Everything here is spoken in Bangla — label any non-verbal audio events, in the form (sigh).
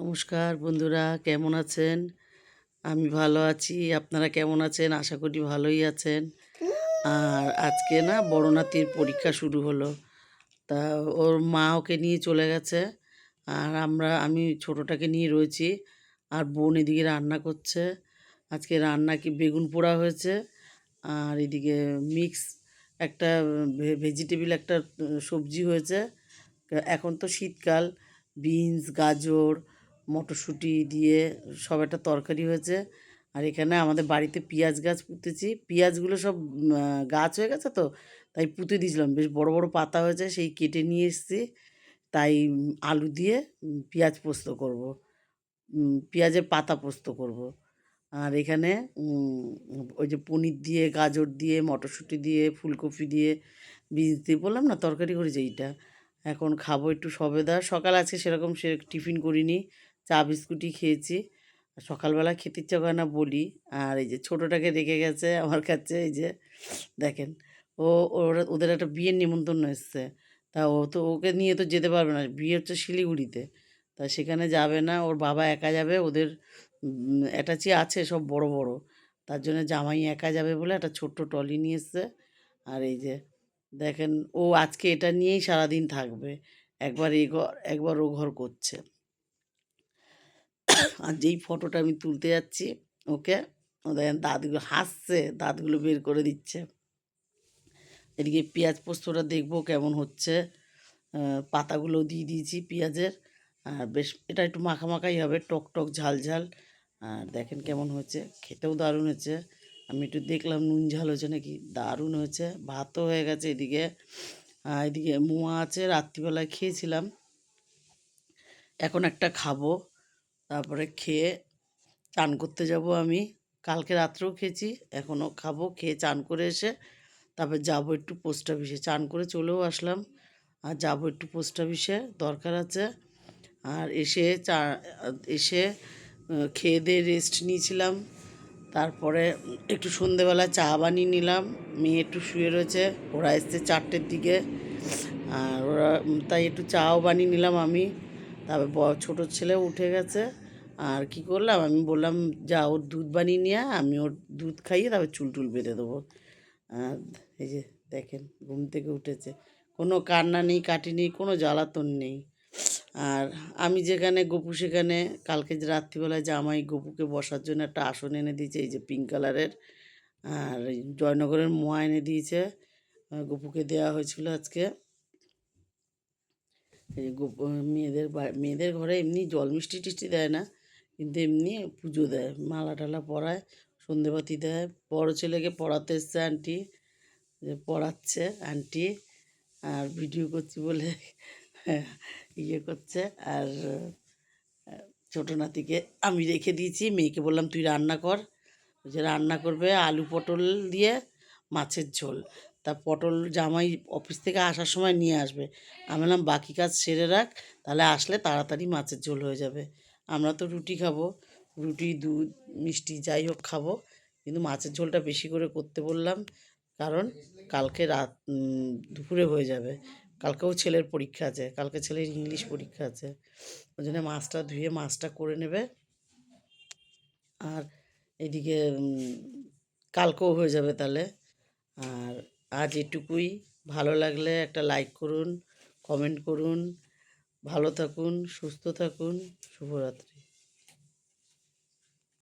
নমস্কার বন্ধুরা, কেমন আছেন? আমি ভালো আছি, আপনারা কেমন আছেন? আশা করি ভালোই আছেন। আর আজকে না বড় নাতির পরীক্ষা শুরু হলো। তা ওর মা ওকে নিয়ে চলে গেছে। আর আমরা, আমি ছোটোটাকে নিয়ে রয়েছি। আর বোন এদিকে রান্না করছে। আজকে রান্না কি বেগুন পোড়া হয়েছে। আর এদিকে মিক্স একটা ভেজিটেবিল একটা, সবজি হয়েছে। এখন তো শীতকাল। বিনস, গাজর মটরশুঁটি দিয়ে সব একটা তরকারি হয়েছে। আর এখানে আমাদের বাড়িতে পেঁয়াজ গাছ পুঁতেছি। পেঁয়াজগুলো সব গাছ হয়ে গেছে তো, তাই পুঁতে দিয়েছিলাম। বেশ বড় বড় পাতা হয়েছে, সেই কেটে নিয়ে এসেছি। তাই আলু দিয়ে পেঁয়াজ পোস্ত করব। পেঁয়াজের পাতা পোস্ত করব। আর এখানে ওই যে পনির দিয়ে, গাজর দিয়ে, মটরশুঁটি দিয়ে, ফুলকপি দিয়ে বীজ দিয়ে বললাম না, তরকারি করেছি এইটা। এখন খাব একটু সবেদা। সকাল আজকে সেরকম সে টিফিন করিনি। চা বিস্কুটই খেয়েছি। সকালবেলা খেতে ইচ্ছা করে না বলি। আর এই যে ছোটোটাকে রেখে গেছে আমার কাছে, এই যে দেখেন, ও, ওরা, ওদের একটা বিয়ের নিমন্ত্রণ এসছে। তা ও তো, ওকে নিয়ে তো যেতে পারবে না। বিয়ে হচ্ছে শিলিগুড়িতে। তা সেখানে যাবে না, ওর বাবা একা যাবে, ওদের অ্যাটাচি আছে সব বড় বড়। তার জন্য জামাই একা যাবে বলে একটা ছোট্ট ট্রলি নিয়ে এসছে। আর এই যে দেখেন, ও আজকে এটা নিয়েই সারাদিন থাকবে। একবার এই ঘর, একবার ও ঘর করছে। আর যেই ফটোটা আমি তুলতে যাচ্ছি, ওকে? ও দেখেন দাঁতগুলো হাসছে, দাঁতগুলো বের করে দিচ্ছে। এদিকে পেঁয়াজ পোস্তটা দেখব কেমন হচ্ছে। পাতাগুলো দিয়ে দিয়েছি পেঁয়াজের। আর বেশ, এটা একটু মাখা মাখাই হবে, টক টক, ঝাল ঝাল। আর দেখেন কেমন হয়েছে, খেতেও দারুণ হয়েছে। আমি একটু দেখলাম নুন ঝাল হয়েছে নাকি? দারুণ হয়েছে, ভাতও হয়ে গেছে এদিকে। এদিকে মোয়া আছে, রাত্রিবেলায় খেয়েছিলাম। এখন একটা খাব। তারপরে খেয়ে চান করতে যাব আমি। কালকে রাত্রেও খেয়েছি, এখনও খাব, খেয়ে চান করে এসে তারপর যাব একটু পোস্ট অফিসে চান করে চলেও আসলাম, আর যাব একটু পোস্ট অফিসে দরকার আছে। আর এসে চা, এসে খেয়ে দিয়ে রেস্ট নিয়েছিলাম। তারপরে একটু সন্ধেবেলা চা বানিয়ে নিলাম। মেয়ে একটু শুয়ে রয়েছে, ওরা এসছে চারটের দিকে, আর ওরা, তাই একটু চাও বানিয়ে নিলাম আমি। তারপর ছোটো ছেলে উঠে গেছে আর কি করলাম? আমি বললাম, যা, ওর দুধ বানিয়ে নিয়ে আমি ওর দুধ খাইয়ে তারপর চুল টুল বেঁধে দেবো। আর এই যে দেখেন, ঘুম থেকে উঠেছে। কোনো কান্না নেই, কাটি নেই, কোনো জ্বালাতন নেই। আর আমি যেখানে, গপু সেখানে, কালকে যে রাত্রিবেলায় জামাই গপুকে বসার জন্য একটা আসন এনে দিয়েছে, এই যে পিঙ্ক কালারের আর জয়নগরের মোয়া এনে দিয়েছে গপুকে দেওয়া হয়েছিল আজকে। এই মেয়েদের মেয়েদের ঘরে এমনি জল মিষ্টি টিষ্টি দেয় না। কিন্তু এমনি পুজো দেয়, মালা টালা পরায়, সন্ধেবাতি দেয়। বড় ছেলেকে পড়াতে এসছে আন্টি যে পড়াচ্ছে আন্টি আর ভিডিও করছি বলে (laughs) ইয়ে করছে। আর ছোটো নাতিকে আমি রেখে দিয়েছি, মেয়েকে বললাম, তুই রান্না কর। যে রান্না করবে আলু পটল দিয়ে মাছের ঝোল। তা পটল জামাই অফিস থেকে আসার সময় নিয়ে আসবে। আমি বললাম, বাকি কাজ সেরে রাখ, তাহলে আসলে তাড়াতাড়ি মাছের ঝোল হয়ে যাবে। আমরা তো রুটি খাব, রুটি, দুধ, মিষ্টি যাই হোক খাব, কিন্তু মাছের ঝোলটা বেশি করে করতে বললাম, কারণ কালকে রাত দুপুরে হয়ে যাবে। কালকেও ছেলের পরীক্ষা আছে, কালকে ছেলের ইংলিশ পরীক্ষা আছে, ওই জন্য মাছটা ধুয়ে মাছটা করে নেবে। আর এদিকে কালকেও হয়ে যাবে তাহলে। আর আজ এটুকুই, ভালো লাগলে একটা লাইক করুন কমেন্ট করুন ভালো থাকুন সুস্থ থাকুন শুভরাত্রি।